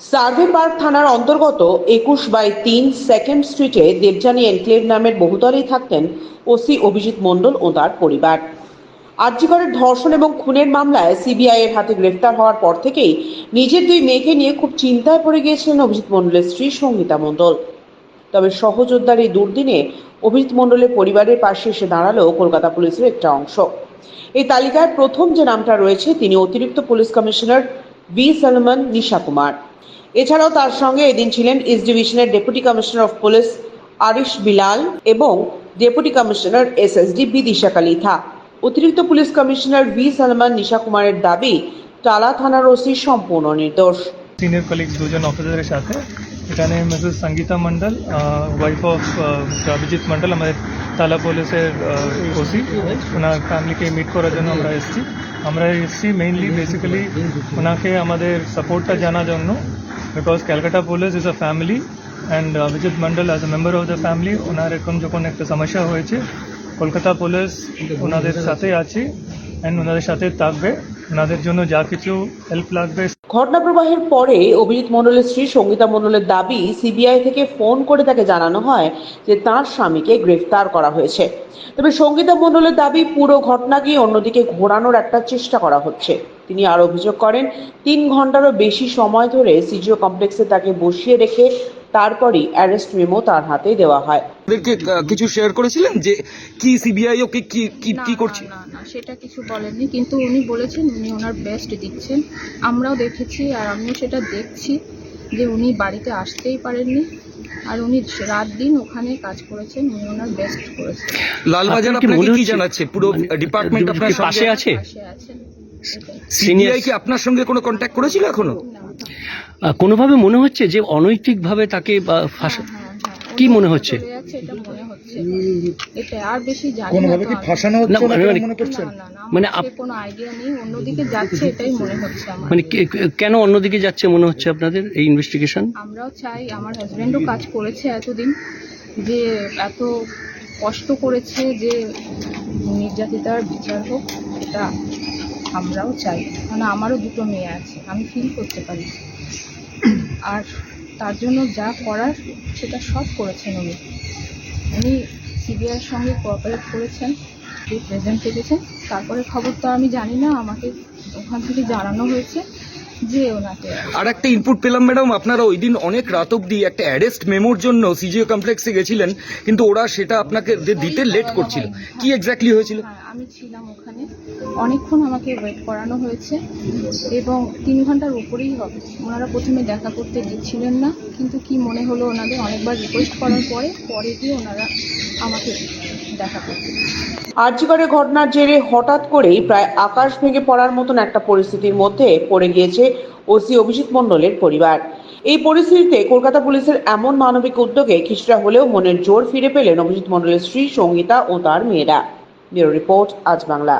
Survey park থানার অন্তর্গত একুশ বাই তিন সেকেন্ড স্ট্রিটে দেবযানী এনক্লেভ নামের বহুতলেই থাকতেন ওসি অভিজিৎ মণ্ডল ও তার পরিবার। আর্যিকরের ধর্ষণ এবং খুনের মামলায় সিবিআই এর হাতে গ্রেফতার হওয়ার পর থেকেই নিজের দুই মেয়েকে নিয়ে খুব চিন্তায় পড়ে গিয়েছিলেন অভিজিৎ মণ্ডলের স্ত্রী সঙ্গীতা মণ্ডল। তবে সহযোদ্ধার এই দুর্দিনে অভিজিৎ মণ্ডলের পরিবারের পাশে এসে দাঁড়াল কলকাতা পুলিশের একটা অংশ। এই তালিকায় প্রথম যে নামটা রয়েছে, তিনি অতিরিক্ত police commissioner V Salman Nisha Kumar. এছাড়াও তার সঙ্গে এদিন ছিলেন ইস্ট ডিভিশনের deputy commissioner of police Arish Bilal এবং deputy commissioner SSD Bidisha Kalitha. অতিরিক্ত police commissioner V Salman Nisha কুমারের দাবি, টালা থানার ওসি সম্পূর্ণ নির্দোষ। সিনিয়র কলিগস দুজন অফিসারের সাথে, এখানে Mrs Sangita Mondal wife of Abhijit Mondal আমাদের তালা পুলিশের ওসি। ওনার ফ্যামিলিকে মিট করার জন্য আমরা এসেছি। আমরা এসেছি মেইনলি বেসিক্যালি ওনাকে আমাদের সাপোর্টটা জানার জন্য। Because Calcutta police is a family and Abhijit Mondal as a member of the family ওনার এরকম যখন একটা সমস্যা হয়েছে কলকাতা পুলিশ ওনাদের সাথে আছে অ্যান্ড ওনাদের সাথে থাকবে ওনাদের জন্য যা কিছু হেল্প লাগবে ঘটনা প্রবাহের পরে অভিজিৎ মণ্ডলের স্ত্রী সঙ্গীতা মণ্ডলের দাবি সিবিআই থেকে ফোন করে তাকে জানানো হয় যে তার স্বামীকে গ্রেফতার করা হয়েছে তবে সঙ্গীতা মণ্ডলের দাবি পুরো ঘটনাকে অন্যদিকে ঘোরানোর একটা চেষ্টা করা হচ্ছে। তিনি আরও অভিযোগ করেন তিন ঘন্টারও বেশি সময় ধরে সিজিও কমপ্লেক্সে তাকে বসিয়ে রেখে তারপরই অ্যারেস্ট মেমো তার হাতে দেওয়া হয়। ওদেরকে আহ, কিছু শেয়ার করেছিলেন যে কি সিবিআই ওকে কি কি কি করছে? না না সেটা কিছু বলেননি কিন্তু উনি বলেছেন উনি ওনার বেস্ট দিচ্ছেন। আমরাও দেখেছি আর আমিও সেটা দেখছি যে উনি বাড়িতে আসতেই পারেননি। আর উনি রাত দিন ওখানে কাজ করেছেন উনি ওনার বেস্ট করেছেন। লালবাজার আপনাকে কি জানাচ্ছে? পুরো মানে, ডিপার্টমেন্ট আপনার পাশে আছে? পাশে আছেন। সিবিআই কি আপনার সঙ্গে কোনো কন্ট্যাক্ট করেছিল এখনও? কোনোভাবে মনে হচ্ছে যে অনৈতিকভাবে তাকে বা ফাঁসা হ্যাঁ, হ্যাঁ, কি মনে হচ্ছে? এটা মনে হচ্ছে। আর বেশি কোনোভাবে কি ফাঁসানো হচ্ছে মানে- মানে- মনে করছেন? মানে কোনো আইডিয়া নেই অন্যদিকে যাচ্ছে এটাই মনে হচ্ছে আমার। মানে কেন অন্যদিকে যাচ্ছে মনে হচ্ছে আপনাদের এই ইনভেস্টিগেশন আমরাও চাই আমার হাজব্যান্ডও কাজ করেছে এতদিন যে এত কষ্ট করেছে যে নির্যাতিতার বিচার হোক এটা আমরাও চাই। মানে আমারও দুটো মেয়ে আছে, আমি ফিল করতে পারি। আর তার জন্য যা করার, সেটা সব করেছেন উনি। উনি সিবিআইয়ের সঙ্গে কোঅপারেট করেছেন, যে প্রেজেন্ট রেখেছেন তারপরে খবর তো আমি জানি না, আমাকে ওখান থেকে জানানো হয়েছে। যে ওনাকে। আর একটা ইনপুট পেলাম ম্যাডাম আপনারা ওই দিন অনেক রাত অব্দি একটা অ্যারেস্ট মেমোর জন্য সিজিও কমপ্লেক্সে গেছিলেন কিন্তু ওরা সেটা আপনাকে দিতে লেট করছিল। কি এক্স্যাক্টলি হয়েছিল? হ্যাঁ আমি ছিলাম ওখানে। অনেকক্ষণ আমাকে ওয়েট করানো হয়েছে। এবং তিন ঘণ্টার উপরেই হবে। ওনারা প্রথমে দেখা করতে দিচ্ছিলেন না কিন্তু কি মনে হলো ওনাদের? অনেকবার রিকোয়েস্ট করার পরে পরে গিয়ে ওনারা আমাকে দেখা। ঘটনার জেরে হঠাৎ করেই প্রায় আকাশ ভেঙে পড়ার মতন একটা পরিস্থিতির মধ্যে পড়ে গিয়েছে ওসি অভিজিৎ মণ্ডলের পরিবার। এই পরিস্থিতিতে কলকাতা পুলিশের এমন মানবিক উদ্যোগে কিছুটা হলেও মনের জোর ফিরে পেলেন অভিজিৎ মণ্ডলের স্ত্রী, সঙ্গীতা ও তার মেয়েরা। ব্যুরো রিপোর্ট, আজ বাংলা।